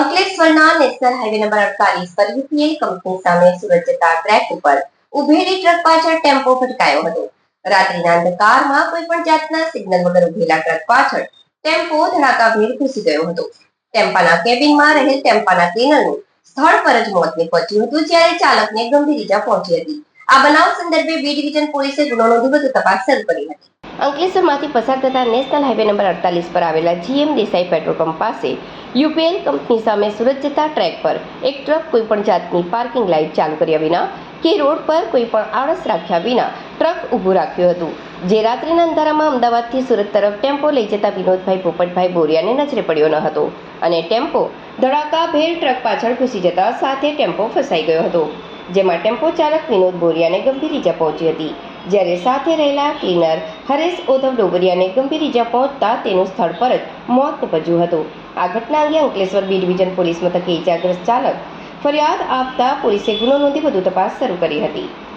અંકલેશ્વરના national highway number અડતાલીસ સુરત જતા ટ્રેક ઉપર ઉભેલી ટ્રક પાછળ ટેમ્પો ફટકાયો હતો. કોઈ પણ જાતના સિગ્નલ વગર ઉભેલા ટ્રક પાછળ ટેમ્પો ધડાકાભેર ઘૂસી ગયો હતો. ટેમ્પાના કેબિનમાં રહેલ ટેમ્પાના ક્લીનરનું સ્થળ પર જ મોત નીપજ્યું હતું, જ્યારે ચાલકને ગંભીર ઈજા પહોંચી હતી. આ બનાવ સંદર્ભે બી ડિવિઝન પોલીસે ગુનો નોંધી વધુ તપાસ શરૂ કરી હતી. અંકલેશ્વરમાંથી પસાર થતા નેશનલ હાઈવે નંબર અડતાલીસ પર આવેલા જીએમ દેસાઈ પેટ્રોલ પંપ પાસે યુપીએલ કંપની સામે સુરત જતા ટ્રેક પર એક ટ્રક કોઈપણ જાતની પાર્કિંગ લાઇટ ચાલુ કર્યા વિના કે રોડ પર કોઈપણ આળસ રાખ્યા વિના ટ્રક ઊભું રાખ્યું હતું. જે રાત્રિના અંધારામાં અમદાવાદથી સુરત તરફ ટેમ્પો લઈ જતા વિનોદભાઈ પોપટભાઈ બોરિયાને નજરે પડ્યો ન હતો અને ટેમ્પો ધડાકાભેર ટ્રક પાછળ ઘૂસી જતા સાથે ટેમ્પો ફસાઈ ગયો હતો, જેમાં ટેમ્પો ચાલક વિનોદ બોરિયાને ગંભીર ઈજા પહોંચી હતી. જ્યારે સાથે રહેલા ક્લીનર હરેશ ઓધવ ડોબરિયાને ગંભીર ઈજા પહોંચતા તેનું સ્થળ પર જ મોત નિપજ્યું હતું. આ ઘટના અંગે અંકલેશ્વર બી ડિવિઝન પોલીસ મથકે ઈજાગ્રસ્ત ચાલક ફરિયાદ આપતા પોલીસે ગુનો નોંધી વધુ તપાસ શરૂ કરી હતી.